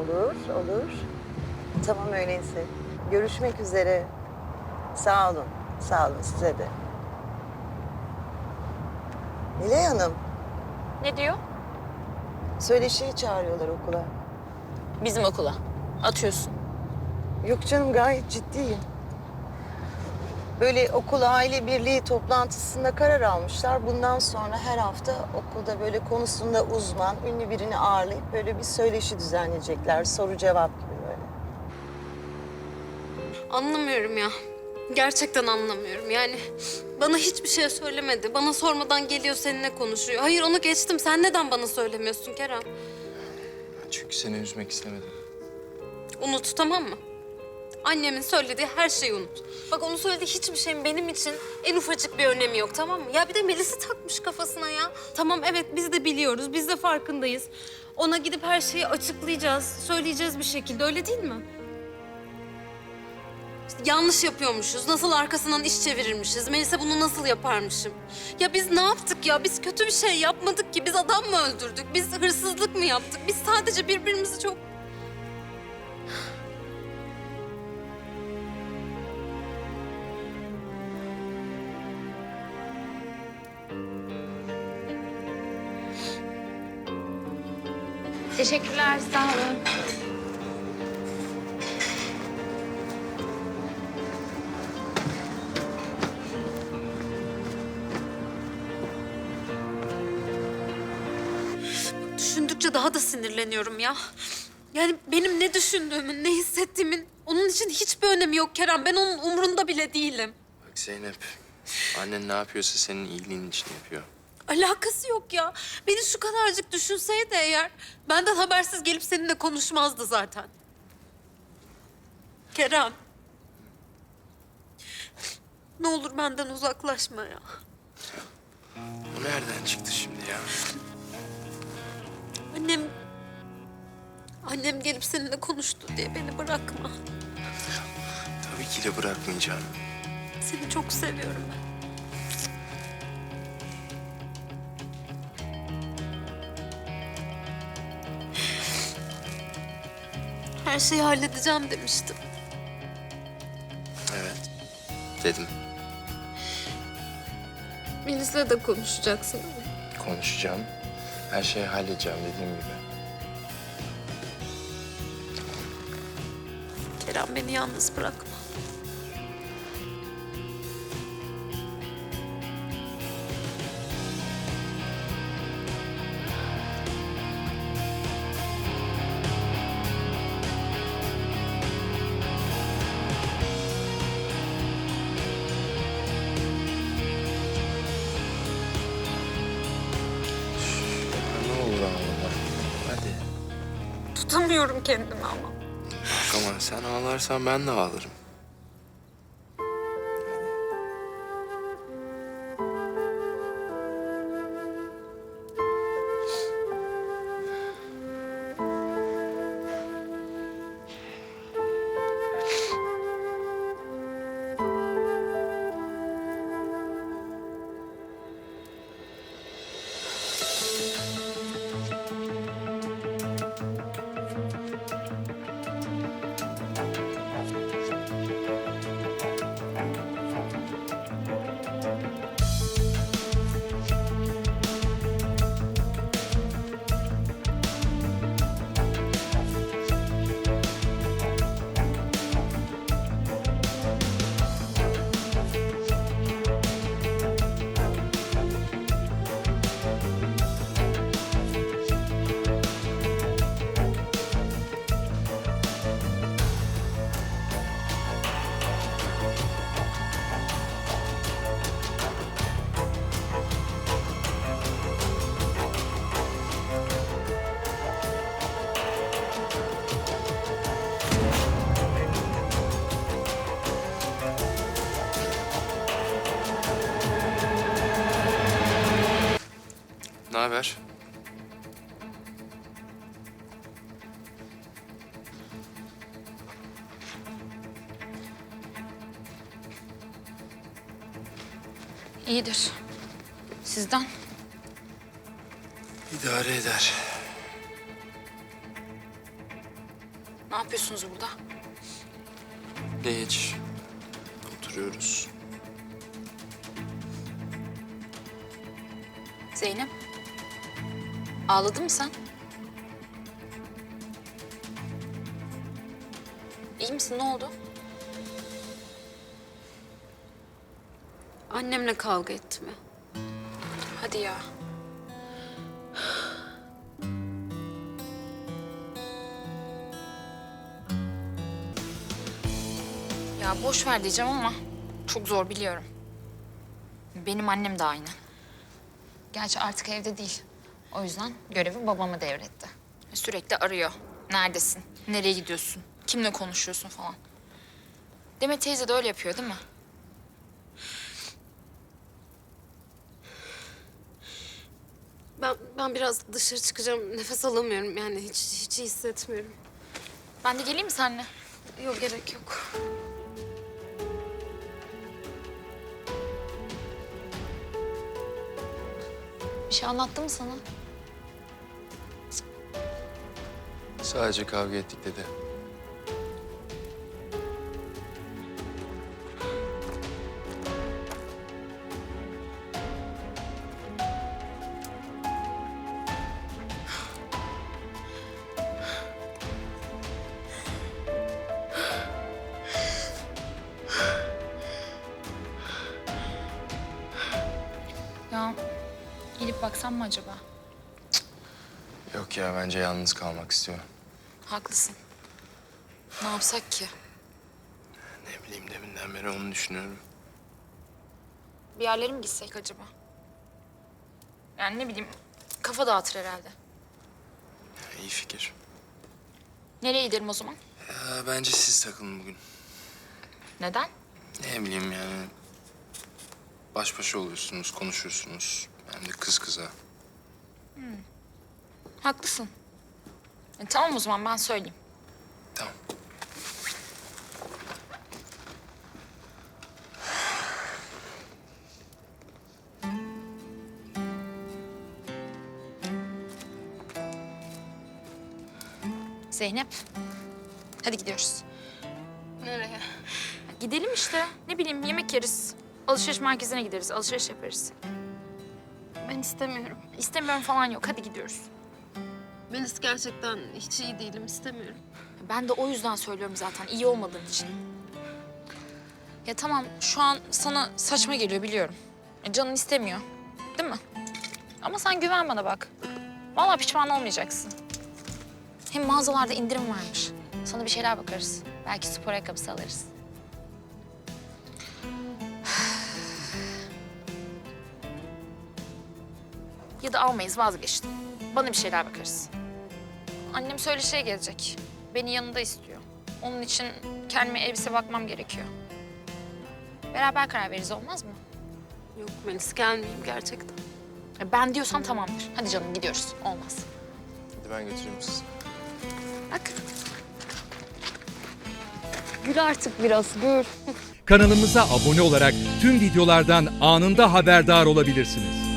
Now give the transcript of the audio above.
Olur, olur. Tamam öyleyse. Görüşmek üzere. Sağ olun, sağ olun size de. Nilay Hanım, Ne diyor? söyleşiye çağırıyorlar okula. Bizim okula. Atıyorsun. Yok canım gayet ciddiyim. Böyle okul aile birliği toplantısında karar almışlar. Bundan sonra her hafta okulda böyle konusunda uzman, ünlü birini ağırlayıp böyle bir söyleşi düzenleyecekler. Soru cevap gibi böyle. Anlamıyorum ya. Gerçekten anlamıyorum. Yani bana hiçbir şey söylemedi. Bana sormadan geliyor seninle konuşuyor. Hayır onu geçtim. Sen neden bana söylemiyorsun Kerem? Çünkü seni üzmek istemedim. Unut tamam mı? Annemin söylediği her şeyi unut. Bak onun söylediği hiçbir şeyin benim için en ufacık bir önemi yok tamam mı? Ya bir de Melis'i takmış kafasına ya. Tamam evet biz de biliyoruz, biz de farkındayız. Ona gidip her şeyi açıklayacağız, söyleyeceğiz bir şekilde öyle değil mi? İşte yanlış yapıyormuşuz, nasıl arkasından iş çevirirmişiz, Melis'e bunu nasıl yaparmışım? Ya biz ne yaptık ya? Biz kötü bir şey yapmadık ki. Biz adam mı öldürdük? Biz hırsızlık mı yaptık? Biz sadece birbirimizi çok Teşekkürler, sağ olun. Düşündükçe daha da sinirleniyorum ya. Yani benim ne düşündüğümün, ne hissettiğimin onun için hiçbir önemi yok Kerem. Ben onun umurunda bile değilim. Bak Zeynep, annen ne yapıyorsa senin iyiliğin için yapıyor. Alakası yok ya. Beni şu kadarcık düşünseydi eğer benden habersiz gelip seninle konuşmazdı zaten. Kerem. Ne olur benden uzaklaşma ya. Bu nereden çıktı şimdi ya? Annem... Annem gelip seninle konuştu diye beni bırakma. Tabii ki de bırakmayacağım. Seni çok seviyorum ben. Her şeyi halledeceğim demiştim. Evet, dedim. Melis'le de konuşacaksın. Konuşacağım, her şeyi halledeceğim dediğim gibi. Kerem beni yalnız bırakma. Tutamıyorum kendimi ama. Bak sen ağlarsan ben de ağlarım. Ne haber? İyidir. Sizden? İdare eder. Ne yapıyorsunuz burada? Geç. Oturuyoruz. Zeynep. Ağladın mı sen? İyi misin? Ne oldu? Annemle kavga ettim ya. Hadi ya. Ya boş ver diyeceğim ama çok zor biliyorum. Benim annem de aynı. Gerçi artık evde değil. O yüzden görevi babama devretti. Sürekli arıyor. Neredesin? Nereye gidiyorsun? Kimle konuşuyorsun falan. Demet teyze de öyle yapıyor değil mi? Ben, ben biraz dışarı çıkacağım. Nefes alamıyorum yani hiç, hiç iyi hissetmiyorum. Ben de geleyim mi seninle? Yok gerek yok. Bir şey anlattı mı sana? Sadece kavga ettik dedi. Ya gelip baksam mı acaba? Yok ya bence yalnız kalmak istiyor. Haklısın. Ne yapsak ki? Ne bileyim deminden beri onu düşünüyorum. Bir yerlere mi gitsek acaba? Yani ne bileyim kafa dağıtır herhalde. İyi fikir. Nereye gidelim o zaman? Ya bence siz takılın bugün. Neden? Ne bileyim yani. Baş başa oluyorsunuz, konuşuyorsunuz. Hem de kız kıza. Haklısın. E, tamam o zaman ben söyleyeyim. Tamam. Zeynep. Hadi gidiyoruz. Nereye? Gidelim işte. Ne bileyim yemek yeriz. Alışveriş merkezine gideriz. Alışveriş yaparız. Ben istemiyorum. İstemiyorum falan yok. Hadi gidiyoruz. Melis gerçekten hiç iyi değilim istemiyorum. Ben de o yüzden söylüyorum zaten. iyi olmadığın için. Ya tamam şu an sana saçma geliyor biliyorum. E, canın istemiyor. Değil mi? Ama sen güven bana bak. Vallahi pişman olmayacaksın. Hem mağazalarda indirim varmış. Sana bir şeyler bakarız. Belki spor ayakkabısı alırız. Ya da almayız vazgeçtim. Bana bir şeyler bakarız. Annem söyleşiye gelecek. Beni yanında istiyor. Onun için kendime elbise bakmam gerekiyor. Beraber karar veririz olmaz mı? Yok Melis gelmeyeyim gerçekten. E, Ben diyorsam tamamdır. Hadi canım gidiyoruz. Olmaz. Hadi ben götüreyim sizi. Bak. Gül artık biraz gül. Kanalımıza abone olarak tüm videolardan anında haberdar olabilirsiniz.